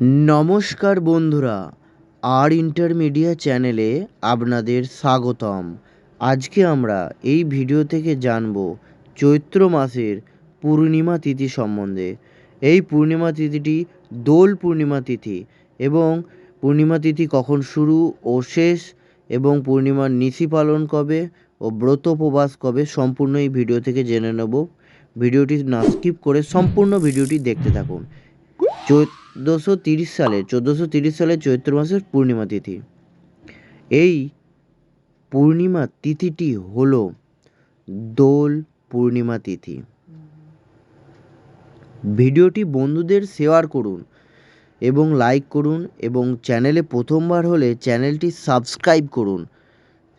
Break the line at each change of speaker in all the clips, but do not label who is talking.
নমস্কার বন্ধুরা, আর ইন্টারমিডিয়া চ্যানেলে আপনাদের স্বাগতম। আজকে আমরা এই ভিডিও থেকে জানব চৈত্র মাসের পূর্ণিমা তিথি সম্বন্ধে। এই পূর্ণিমা তিথিটি দোল পূর্ণিমা তিথি এবং পূর্ণিমা তিথি কখন শুরু ও শেষ এবং পূর্ণিমার নিশি পালন কবে ও ব্রত উপবাস কবে সম্পূর্ণ এই ভিডিও থেকে জেনে নেব। ভিডিওটি না স্কিপ করে সম্পূর্ণ ভিডিওটি দেখতে থাকুন। চোদ্দোশো তিরিশ সালে, চোদ্দোশো তিরিশ সালে চৈত্র মাসের পূর্ণিমা তিথি। এই পূর্ণিমা তিথিটি হল দোল পূর্ণিমা তিথি। ভিডিওটি বন্ধুদের শেয়ার করুন এবং লাইক করুন এবং চ্যানেলে প্রথমবার হলে চ্যানেলটি সাবস্ক্রাইব করুন।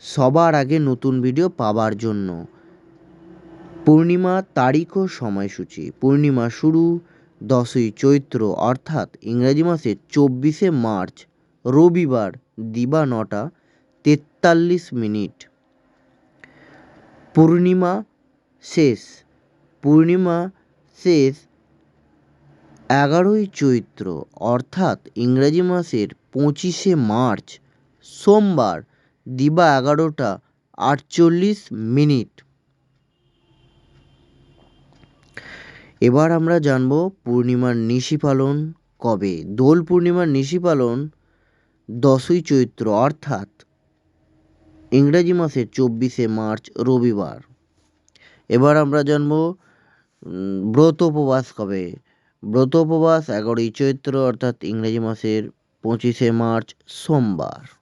সবার আগে নতুন ভিডিও পাওয়ার জন্য। পূর্ণিমা তারিখ ও সময়সূচি। পূর্ণিমা শুরু দশই চৈত্র, অর্থাৎ ইংরাজি মাসের চব্বিশে মার্চ, রবিবার, দিবা নটা, তেতাল্লিশ মিনিট। পূর্ণিমা শেষ। পূর্ণিমা শেষ এগারোই চৈত্র, অর্থাৎ ইংরাজি মাসের পঁচিশে মার্চ, সোমবার, দিবা এগারোটা আটচল্লিশ মিনিট। এবার আমরা জানব পূর্ণিমার নিশি পালন কবে? দোল পূর্ণিমার নিশি পালন দশই চৈত্র, অর্থাৎ ইংরাজি মাসের চব্বিশে মার্চ, রবিবার। এবার আমরা জানব ব্রত উপবাস কবে? ব্রত উপবাস এগারোই চৈত্র, অর্থাৎ ইংরেজি মাসের পঁচিশে মার্চ, সোমবার।